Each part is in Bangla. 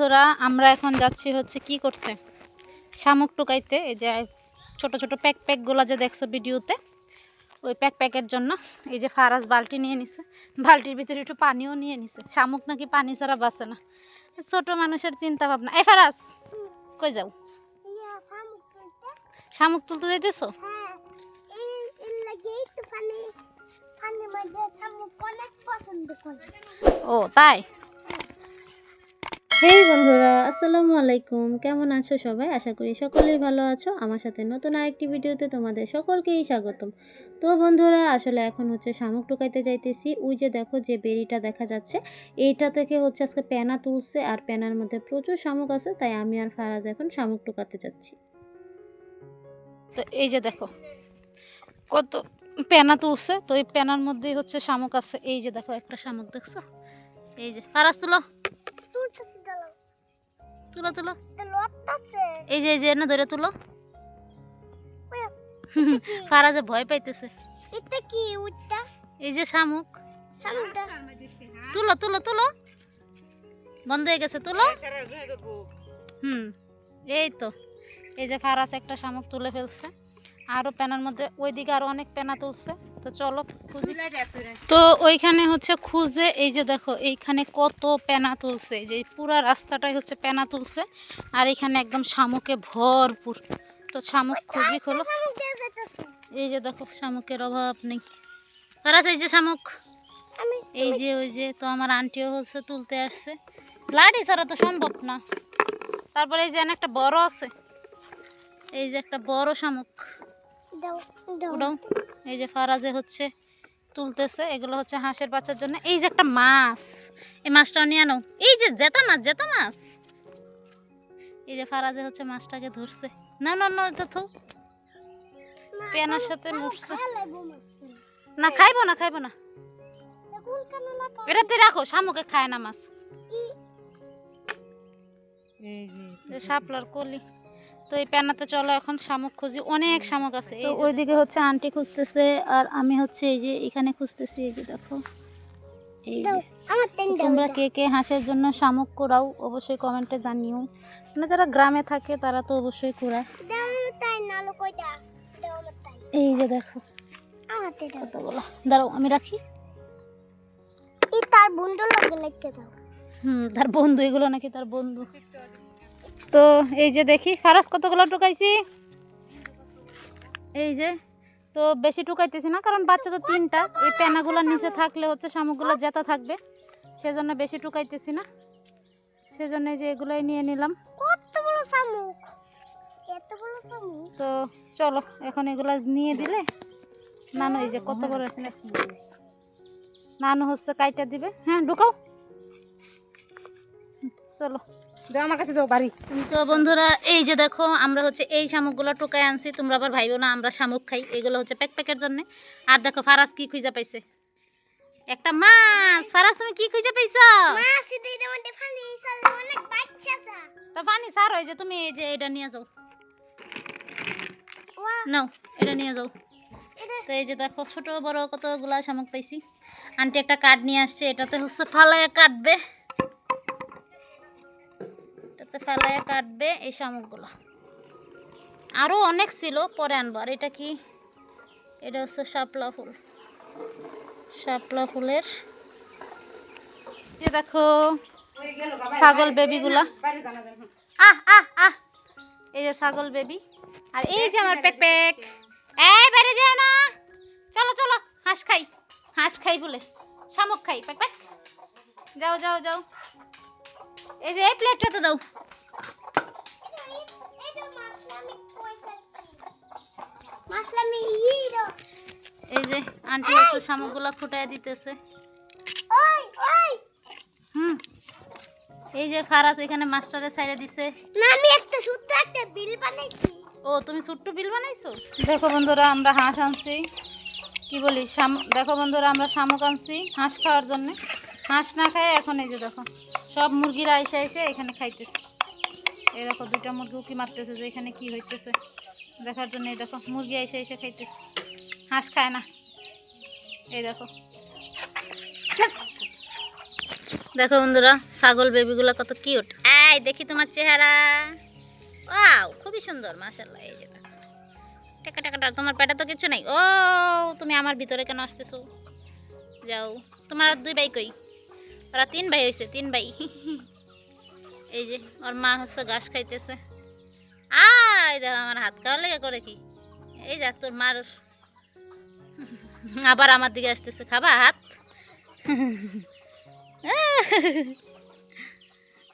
বন্ধুরা আমরা এখন যাচ্ছি হচ্ছে কি করতে? শামুক টুকাইতে। এই যে ছোট ছোট প্যাক প্যাকগুলো যে দেখছ ভিডিওতে ওই প্যাক প্যাকের জন্য এই যে ফারাজ বালতি নিয়ে নিছে। বালতির ভিতরে একটু পানিও নিয়ে নিছে। শামুক নাকি পানি ছাড়া বাঁচে না। ছোট মানুষের চিন্তা ভাবনা। এই ফারাজ কই যাও? শামুক তুলতে? যাইতেছো? ও এই হেই বন্ধুরা, আসসালামু আলাইকুম। কেমন আছো সবাই? আশা করি সকলেই ভালো আছো। আমার সাথে নতুন আরেকটি ভিডিওতে তোমাদের সকলকেই স্বাগতম। তো বন্ধুরা, আসলে এখন হচ্ছে শামুক টুকাইতে যাইতেছি। ওই যে দেখো যে বেরিটা দেখা যাচ্ছে, এইটা থেকে হচ্ছে আজকে পেনা তুলছে আর পেনার মধ্যে প্রচুর শামুক আছে, তাই আমি আর ফারাজ এখন শামুক টুকাতে যাচ্ছি। তো এই যে দেখো, কত পেনা তুলছে, তো এই পেনার মধ্যেই হচ্ছে শামুক আছে। এই যে দেখো একটা শামুক, দেখছ? এই যে, ফারাজ তুলো। তুলো তুলো। এই যে এই যে না ধরে তুলো। ফারাজে ভয় পাইতেছে। এটা কি উঠটা এই যে শামুক। শামুকটা। তুলো তুলো তুলো। বন্ধ হয়ে গেছে তুলো। হুম এই তো। এই যে ফারাস একটা শামুক তুলে ফেলছে। আরও পেনার মধ্যে ওইদিকে আরও অনেক পেনা তুলছে। তো চলো খুঁজি। তো ওইখানে হচ্ছে খুঁজে এই যে দেখো এইখানে কত পেনা তুলছে। এই যে পুরো রাস্তাটাই হচ্ছে পেনা তুলছে আর এখানে একদম শামুকে ভরপুর। তো শামুক খুঁজি খোলো। এই যে দেখো শামুকের অভাব নেই। ফারাস এই যে শামুক। এই যে ওই যে তো আমার আন্টিও হচ্ছে তুলতে আসছে। লাঠি ছাড়া তো সম্ভব না। তারপরে এই যে একটা বড় আছে। এই যে একটা বড় শামুক। দাও দাও। এই যে ফারাজে হচ্ছে তুলতেছে এগুলো হচ্ছে হাঁসের বাচ্চার জন্য। এই যে একটা মাছ এই মাছটাও নিয়ে আনো। এই যে জেতা মাছ জেতা মাছ। এই যে ফারাজে হচ্ছে মাছটাকে ধরছে। না না না এটা তো পেনার সাথে মুড়ছে। না খাইবো না খাইবো না। এটা তুই রাখো শামুকে খায় না মাছ। যে শাপলার কলি। তো এই প্যানাতে চলো এখন শামুক খুঁজি। অনেক শামুক আছে। তো ওইদিকে হচ্ছে আন্টি খুঁজতেছে আর আমি হচ্ছে এই যে এখানে খুঁজতেছি এই যে দেখো। এই তোমরা কে কে হাঁসের জন্য শামুক কোরাও অবশ্যই কমেন্টে জানিও। মানে যারা গ্রামে থাকে তারা তো অবশ্যই কোরায় এই যে দেখো। কতগুলো? দাঁড়াও আমি রাখি। তার বন্ধু লাগে লিখতে দাও। হুম তার বন্ধু এগুলো নাকি তার বন্ধু। তো এই যে দেখি ফারাস কতগুলো টুকাইছি এই যে তো বেশি টুকাইতেছি না কারণ বাচ্চা তো তিনটা। এই পেনাগুলোর নিচে থাকলে হচ্ছে শামুকগুলো জেতা থাকবে সেজন্য বেশি টুকাইতেছি না। সেজন্য এই যে এগুলোই নিয়ে নিলাম। কত বড় শামুক? এত বড় শামুক? তো চলো এখন এগুলো নিয়ে দিলে নানু এই যে কত বড় এখানে? নানু হচ্ছে কাইটা দিবে। হ্যাঁ ঢুকাও। হুম, চলো আমার কাছে যাও বাড়ি। তো বন্ধুরা এই যে দেখো আমরা হচ্ছে এই শামুকগুলো টোকায় আনছি। তোমরা আবার ভাইবো না আমরা শামুক খাই। এগুলো হচ্ছে প্যাক প্যাকের জন্য। আর দেখো ফারাজ কি খুঁজে পাইছে? একটা মাছ! ফারাজ তুমি কি খুঁজে পাইছো? মাসি দেই দেওয়ার ফানি সালে অনেক বাচ্চা তা পানি সার যে তুমি এই যে এটা নিয়ে যাও। নাও এটা নিয়ে যাও। তো এই যে দেখো ছোট বড় কতগুলা শামুক পাইছি। আন্টি একটা কাঠ নিয়ে আসছে এটাতে হচ্ছে ফালাইয়া কাটবে। ফালাইয়া কাটবে এই শামুকগুলো। আরও অনেক ছিল, পরে আনব। আর এটা কি? এটা হচ্ছে শাপলা ফুল। শাপলা ফুলের দেখো, ছাগল বেবিগুলা। আহ আহ আহ। এই যে ছাগল বেবি। আর এই যে আমার প্যাক প্যাক এই বাইরে যেও না। চলো চলো, হাঁস খাই। হাঁস খাই বলে। শামুক খাই। প্যাক প্যাক যাও যাও যাও। এই যে, এই প্লেটটাতে দাও। এই যে আন্টি হচ্ছে শামুকগুলো ফুটাই দিতেছে। হুম। এই যে ফারাস এখানে মাস্টারে সাইডে দিছে। না আমি একটা সূত্র একটা বিল বানাইছি। ও তুমি ছোট্ট বিল বানাইছো? দেখো বন্ধুরা আমরা হাঁস আনছি। কি বলি দেখো বন্ধুরা আমরা শামুক আনছি হাঁস খাওয়ার জন্য। হাঁস না খায় এখন এই যে দেখো সব মুরগিরা এসে এসে এখানে খাইতেছে। এই দেখো, দুইটা মুরগি উকি মারতেছে যে এখানে কি হইতেছে। দেখার জন্য এই দেখো, মুরগি এসে এসে খাইতেছে। হাঁস খায় না। এই দেখো। দেখো বন্ধুরা, ছাগল বেবিগুলো কত কিউট এই, দেখি তোমার চেহারা। ওয়াও, খুবই সুন্দর মাশাল্লাহ এই যে টাকা টাকাটা তোমার পেটে তো কিছু নাই। ও, তুমি আমার ভিতরে কেন আসতেছো? যাও। তোমার দুই ভাই কই? ওরা তিন ভাই হয়েছে তিন ভাই। এই যে, ওর মা হচ্ছে ঘাস খাইতেছে। আয় দেখো আমার হাত খাওয়ার লেগে করে কি। এই যা, তোর মার আবার আমার দিকে আসতেছে, খাবা হাত।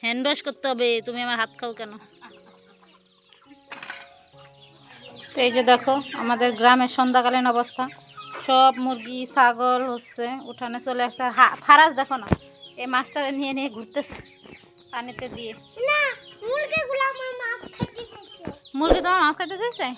হ্যান্ড ওয়াশ করতে হবে, তুমি আমার হাত খাও কেন? এই যে দেখো, আমাদের গ্রামের সন্ধ্যাকালীন অবস্থা। সব মুরগি, ছাগল হচ্ছে, উঠানে চলে আসছে। ফারাজ দেখো না, এই মাছটা নিয়ে নিয়ে ঘুরতেছে। পানিতে দিয়ে। না মুরগিগুলো আমার মাছ খেতে চাইছে। মুরগি তোমার মাছ খাইতে চাইছে?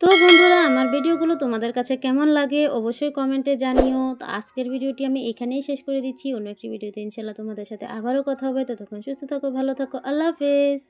তো বন্ধুরা আমার ভিডিওগুলো তোমাদের কাছে কেমন লাগে অবশ্যই কমেন্টে জানিও। তো আজকের ভিডিওটি আমি এখানেই শেষ করে দিচ্ছি। অন্য একটি ভিডিওতে ইনশাল্লাহ তোমাদের সাথে আবারও কথা হবে। ততক্ষণ সুস্থ থাকো ভালো থাকো। আল্লাহ হাফেজ।